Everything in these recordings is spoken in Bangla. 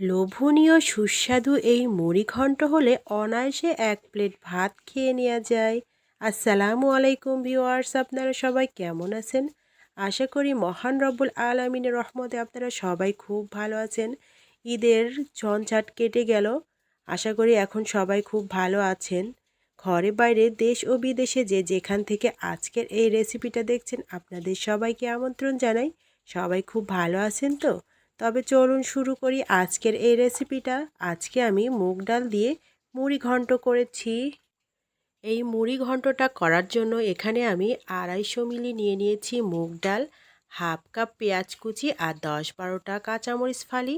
লোভনীয় সুস্বাদু এই মুড়িঘণ্ট হলে অনায়াসে এক প্লেট ভাত খেয়ে নেওয়া যায়। আসসালামু আলাইকুম ভিওয়ার্স আপনারা সবাই কেমন আছেন? আশা করি মহান রব্বুল আলমিনের রহমতে আপনারা সবাই খুব ভালো আছেন। ঈদের ঝঞ্ঝাট কেটে গেল। আশা করি এখন সবাই খুব ভালো আছেন। ঘরে বাইরে দেশ ও বিদেশে যে যেখান থেকে আজকের এই রেসিপিটা দেখছেন, আপনাদের সবাইকে আমন্ত্রণ জানাই। সবাই খুব ভালো আছেন তো? তবে চলুন শুরু করি আজকের এই রেসিপিটা আজকে আমি মুগ ডাল দিয়ে মুড়ি ঘন্ট করেছি। এই মুড়ি ঘন্টটা করার জন্য এখানে আমি আড়াইশো মিলি নিয়ে নিয়েছি মুগ ডাল, হাফ কাপ পেঁয়াজ কুচি আর দশ বারোটা কাঁচামরিচ ফালি,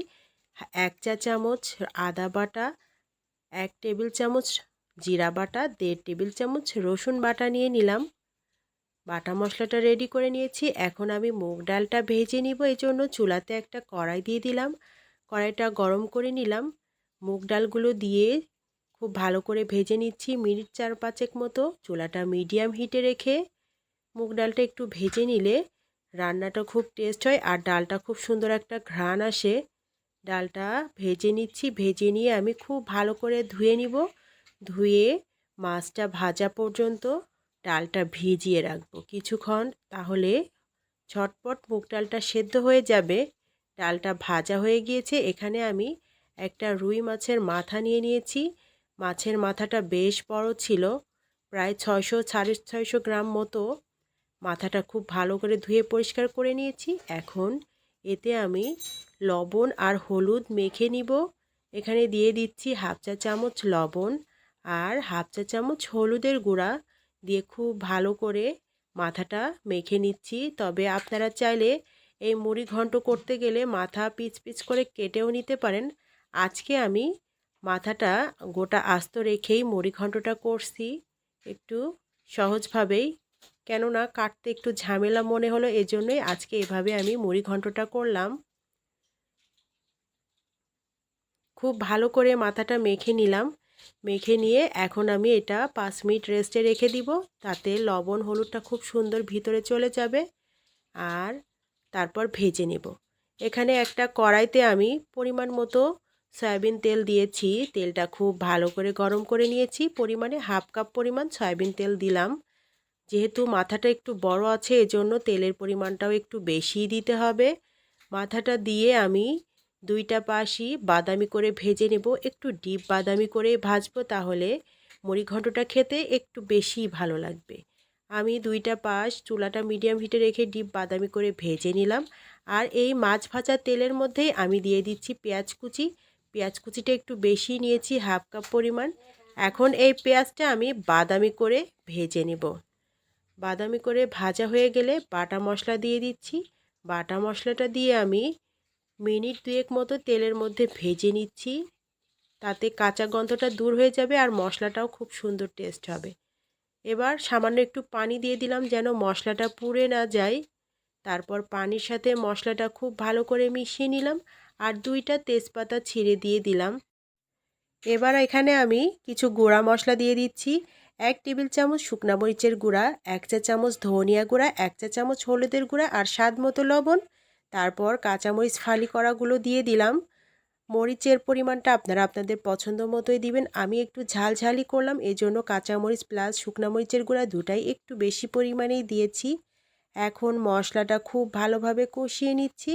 এক চা চামচ আদা বাটা, এক টেবিল চামচ জিরা বাটা, দেড় টেবিল চামচ রসুন বাটা নিয়ে নিলাম। বাটা মশলাটা রেডি করে নিয়েছি। এখন আমি মুগ ডালটা ভেজে নিব এই জন্য চুলাতে একটা কড়াই দিয়ে দিলাম। কড়াইটা গরম করে নিলাম। মুগ ডালগুলো দিয়ে খুব ভালো করে ভেজে নিচ্ছি মিনিট চার পাঁচেক মতো। চুলাটা মিডিয়াম হিটে রেখে মুগ ডালটা একটু ভেজে নিলে রান্নাটা খুব টেস্ট হয় আর ডালটা খুব সুন্দর একটা ঘ্রাণ আসে। ডালটা ভেজে নিচ্ছি, ভেজে নিয়ে আমি খুব ভালো করে ধুয়ে নিব। ধুয়ে মাছটা ভাজা পর্যন্ত ডালটা ভিজিয়ে রাখব কিছুক্ষণ, তাহলে ঝটপট মুগ ডালটা সেদ্ধ হয়ে যাবে। ডালটা ভাজা হয়ে গিয়েছে, এখানে আমি একটা রুই মাছের মাথা নিয়ে নিয়েছি। মাছের মাথাটা বেশ বড় ছিল, প্রায় ছয়শো, সাড়ে ছয়শো গ্রাম মতো। মাথাটা খুব ভালো করে ধুয়ে পরিষ্কার করে নিয়েছি। এখন এতে আমি লবণ আর হলুদ মেখে নিব। এখানে দিয়ে দিচ্ছি হাফ চা চামচ লবণ। আর হাফ চা চামচ হলুদের গুঁড়া দিয়ে খুব ভালো করে মাথাটা মেখে নিচ্ছি। তবে আপনারা চাইলে এই মুড়ি ঘন্ট করতে গেলে মাথা পিচ পিচ করে কেটেও নিতে পারেন। আজকে আমি মাথাটা গোটা আস্ত রেখেই মুড়ি ঘন্টটা করছি। একটু সহজভাবেই, কেননা কাটতে একটু ঝামেলা মনে হলো, এজন্যই আজকে এভাবে আমি মুড়ি ঘন্টটা করলাম। খুব ভালো করে মাথাটা মেখে নিলাম। মেখে নিয়ে এখন আমি এটা পাঁচ মিনিট রেস্টে রেখে দিব। তাতে লবণ, হলুদটা খুব সুন্দর ভিতরে চলে যাবে আর তারপর ভেজে নেব। এখানে একটা কড়াইতে আমি পরিমাণ মতো সয়াবিন তেল দিয়েছি। তেলটা খুব ভালো করে গরম করে নিয়েছি। পরিমাণে হাফ কাপ পরিমাণ সয়াবিন তেল দিলাম। যেহেতু মাথাটা একটু বড় আছে, এজন্য তেলের পরিমাণটাও একটু বেশি দিতে হবে। মাথাটা দিয়ে আমি দুইটা পাশই বাদামি করে ভেজে নেব। একটু ডিপ বাদামি করে ভাজবো তাহলে মুড়িঘণ্টটা খেতে একটু বেশি ভালো লাগবে। আমি দুইটা পাশ চুলাটা মিডিয়াম হিটে রেখে ডিপ বাদামি করে ভেজে নিলাম। আর এই মাছ ভাজা তেলের মধ্যেই আমি দিয়ে দিচ্ছি পেঁয়াজ কুচি। পেঁয়াজ কুচিটা একটু বেশি নিয়েছি, হাফ কাপ পরিমাণ। এখন এই পেঁয়াজটা আমি বাদামি করে ভেজে নেব। বাদামি করে ভাজা হয়ে গেলে বাটা মশলা দিয়ে দিচ্ছি। বাটা মশলাটা দিয়ে আমি মিনিট দুয়েক মতো তেলের মধ্যে ভেজে নিচ্ছি। তাতে কাঁচা গন্ধটা দূর হয়ে যাবে আর মশলাটাও খুব সুন্দর টেস্ট হবে। এবার সামান্য একটু পানি দিয়ে দিলাম যেন মশলাটা পুড়ে না যায়। তারপর পানির সাথে মশলাটা খুব ভালো করে মিশিয়ে নিলাম আর দুইটা তেজপাতা ছিঁড়ে দিয়ে দিলাম। এবার এখানে আমি কিছু গুঁড়া মশলা দিয়ে দিচ্ছি। এক টেবিল চামচ শুকনা মরিচের গুঁড়া, এক চা চামচ ধনিয়া গুঁড়া, এক চা চামচ হলুদের গুঁড়া আর স্বাদ মতো লবণ তারপর কাঁচামরিচ ফালি করাগুলো দিয়ে দিলাম। মরিচের পরিমাণটা আপনারা আপনাদের পছন্দ মতোই দিবেন। আমি একটু ঝাল ঝালই করলাম, এজন্য কাঁচামরিচ প্লাস শুকনা মরিচের গুঁড়া দুটাই একটু বেশি পরিমাণেই দিয়েছি। এখন মশলাটা খুব ভালোভাবে কষিয়ে নিচ্ছি।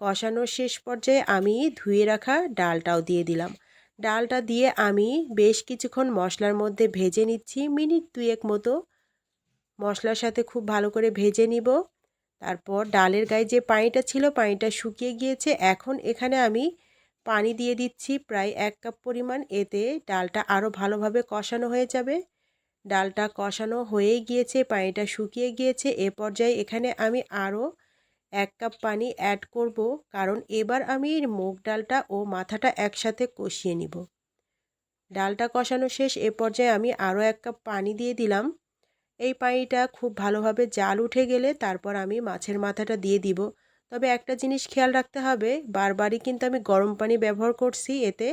কষানোর শেষ পর্যায়ে আমি ধুয়ে রাখা ডালটাও দিয়ে দিলাম। ডালটা দিয়ে আমি বেশ কিছুক্ষণ মশলার মধ্যে ভেজে নিচ্ছি, মিনিট দুয়েক মতো। মশলার সাথে খুব ভালো করে ভেজে নিব। তারপর ডালের গায়ে যে পানিটা ছিল পানিটা শুকিয়ে গিয়েছে, এখন এখানে আমি পানি দিয়ে দিচ্ছি প্রায় এক কাপ পরিমাণ। এতে ডালটা আরও ভালোভাবে কষানো হয়ে যাবে। ডালটা কষানো হয়েই গিয়েছে, পানিটা শুকিয়ে গিয়েছে। এ পর্যায়ে এখানে আমি আরও এক কাপ পানি অ্যাড করব, কারণ এবার আমি মুগ ডালটা ও মাথাটা একসাথে কষিয়ে নিব। ডালটা কষানো শেষ, এ পর্যায়ে আমি আরও এক কাপ পানি দিয়ে দিলাম। এই পানিটা খুব ভালোভাবে জাল উঠে গেলে তারপর আমি মাছের মাথাটা দিয়ে দিব। তবে একটা জিনিস খেয়াল রাখতে হবে, বারবারই কিন্তু আমি গরম পানি ব্যবহার করছি, এতে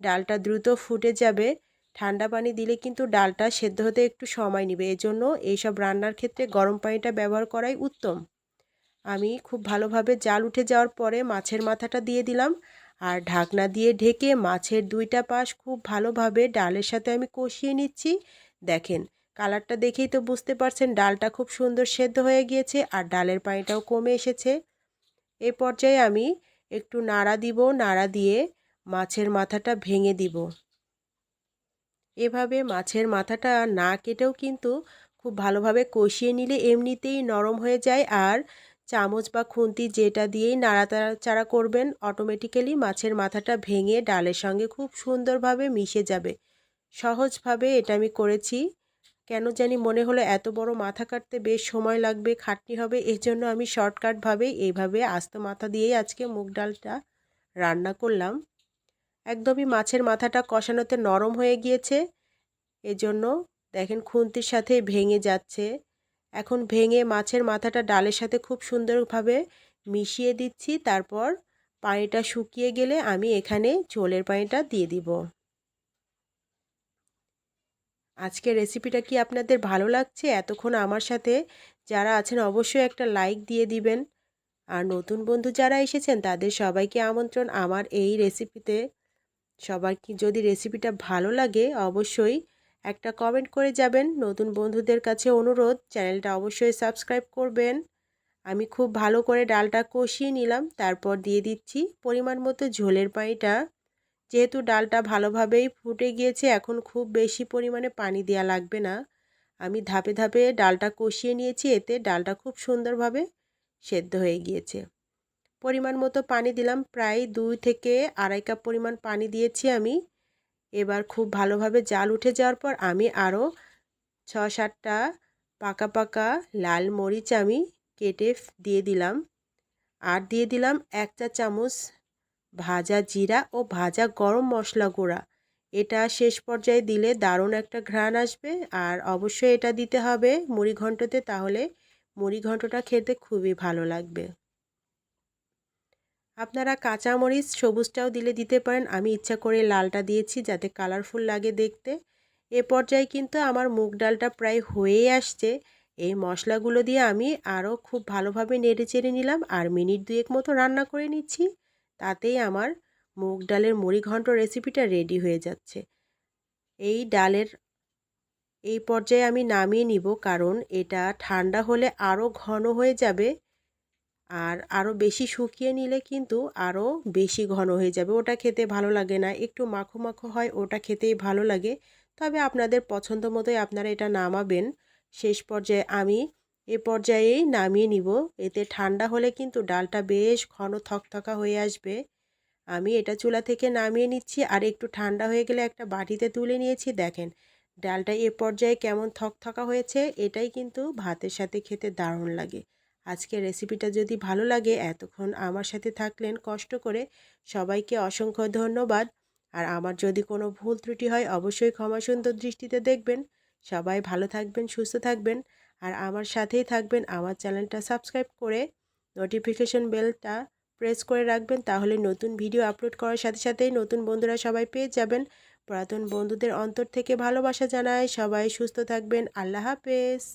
ডালটা দ্রুত ফুটে যাবে। ঠান্ডা পানি দিলে কিন্তু ডালটা সেদ্ধ হতে একটু সময় নেবে, এজন্য এইসব রান্নার ক্ষেত্রে গরম পানিটা ব্যবহার করাই উত্তম। আমি খুব ভালোভাবে জাল উঠে যাওয়ার পরে মাছের মাথাটা দিয়ে দিলাম, আর ঢাকনা দিয়ে ঢেকে মাছের দুইটা পাশ খুব ভালোভাবে ডালের সাথে আমি কষিয়ে নিচ্ছি। দেখেন কালারটা দেখেই তো বুঝতে পারছেন ডালটা খুব সুন্দর সেদ্ধ হয়ে গিয়েছে আর ডালের পানিটাও কমে এসেছে। এ পর্যায়ে আমি একটু নাড়া দিব, নাড়া দিয়ে মাছের মাথাটা ভেঙে দিব। এভাবে মাছের মাথাটা না কেটেও কিন্তু খুব ভালোভাবে কষিয়ে নিলে এমনিতেই নরম হয়ে যায় আর চামচ বা খুন্তি যেটা দিয়েই নাড়াচাড়া করবেন অটোমেটিক্যালি মাছের মাথাটা ভেঙে ডালের সঙ্গে খুব সুন্দরভাবে মিশে যাবে। সহজভাবে এটা আমি করেছি। কেন জানি মনে হলো এত বড় মাথা কাটতে বেশ সময় লাগবে, খাটনি হবে এই জন্য আমি শর্টকাটভাবে এইভাবে আস্ত মাথা দিয়েই আজকে মুগ ডালটা রান্না করলাম। একদমই মাছের মাথাটা কষানোতে নরম হয়ে গিয়েছে, এজন্য দেখেন খুন্তির সাথে ভেঙে যাচ্ছে। এখন ভেঙে মাছের মাথাটা ডালের সাথে খুব সুন্দরভাবে মিশিয়ে দিচ্ছি, তারপর পানিটা শুকিয়ে গেলে আমি এখানে ঝোলের পানিটা দিয়ে দিব। আজকের রেসিপিটা কি আপনাদের ভালো লাগছে? এতক্ষণ আমার সাথে যারা আছেন অবশ্যই একটা লাইক দিয়ে দিবেন। আর নতুন বন্ধু যারা এসেছেন, তাদের সবাইকে আমন্ত্রণ আমার এই রেসিপিতে সবার কি যদি রেসিপিটা ভালো লাগে, অবশ্যই একটা কমেন্ট করে যাবেন। নতুন বন্ধুদের কাছে অনুরোধ চ্যানেলটা অবশ্যই সাবস্ক্রাইব করবেন। আমি খুব ভালো করে ডালটা কষিয়ে নিলাম। তারপর দিয়ে দিচ্ছি পরিমাণ মতো ঝোলের পানিটা। যেহেতু ডালটা ভালোভাবেই ফুটে গিয়েছে, এখন খুব বেশি পরিমাণে পানি দেওয়া লাগবে না। আমি ধাপে ধাপে ডালটা কষিয়ে নিয়েছি, এতে ডালটা খুব সুন্দরভাবে সেদ্ধ হয়ে গিয়েছে। পরিমাণ মতো পানি দিলাম, প্রায় দুই থেকে আড়াই কাপ পরিমাণ পানি দিয়েছি আমি। এবার খুব ভালোভাবে জাল উঠে যাওয়ার পর আমি আরও ছ সাতটা পাকা পাকা লাল মরিচ আমি কেটে দিয়ে দিলাম। আর দিয়ে দিলাম এক চা চামচ ভাজা জিরা ও ভাজা গরম মশলা গুঁড়া। এটা শেষ পর্যায়ে দিলে দারুণ একটা ঘ্রাণ আসবে। আর অবশ্যই এটা দিতে হবে মুড়ি ঘন্টতে, তাহলে মুড়ি ঘন্টটা খেতে খুবই ভালো লাগবে। আপনারা কাঁচামরিচ সবুজটাও দিলে দিতে পারেন। আমি ইচ্ছা করে লালটা দিয়েছি যাতে কালারফুল লাগে দেখতে। এ পর্যায়ে কিন্তু আমার মুগ ডালটা প্রায় হয়েই আসছে। এই মশলাগুলো দিয়ে আমি আরও খুব ভালোভাবে নেড়ে চেড়ে নিলাম। আর মিনিট দুয়েক মতো রান্না করে নিচ্ছি। তাতেই আমার মুগ ডালের মুড়ি ঘন্ট রেসিপিটা রেডি হয়ে যাচ্ছে। এই ডালের, এই পর্যায়ে আমি নামিয়ে নিব কারণ এটা ঠান্ডা হলে আরও ঘন হয়ে যাবে আর আরও বেশি শুকিয়ে নিলে কিন্তু আরও বেশি ঘন হয়ে যাবে। ওটা খেতে ভালো লাগে না, একটু মাখো মাখো হয়, ওটা খেতেই ভালো লাগে। তবে আপনাদের পছন্দ মতোই আপনারা এটা নামাবেন। শেষ পর্যায়ে আমি এ পর্যায়েই নামিয়ে নিব। এতে ঠান্ডা হলে কিন্তু ডালটা বেশ ঘন থকথকা হয়ে আসবে। আমি এটা চুলা থেকে নামিয়ে নিচ্ছি আর একটু ঠান্ডা হয়ে গেলে একটা বাটিতে তুলে নিয়েছি। দেখেন, ডালটা এ পর্যায়ে কেমন থকথকা হয়েছে, এটাই কিন্তু ভাতের সাথে খেতে দারুণ লাগে। আজকের রেসিপিটা যদি ভালো লাগে, এতক্ষণ আমার সাথে থাকলেন কষ্ট করে। সবাইকে অসংখ্য ধন্যবাদ। আর আমার যদি কোনো ভুল ত্রুটি হয়, অবশ্যই ক্ষমা সুন্দর দৃষ্টিতে দেখবেন। সবাই ভালো থাকবেন, সুস্থ থাকবেন। আর আমার সাথেই থাকবেন, আমার চ্যানেলটা সাবস্ক্রাইব করে নোটিফিকেশন বেলটা প্রেস করে রাখবেন, তাহলে নতুন ভিডিও আপলোড করার সাথে সাথেই নতুন বন্ধুরা সবাই পেয়ে যাবেন। পুরাতন বন্ধুদের অন্তর থেকে ভালোবাসা জানায়, সবাই সুস্থ থাকবেন, আল্লাহ হাফেজ।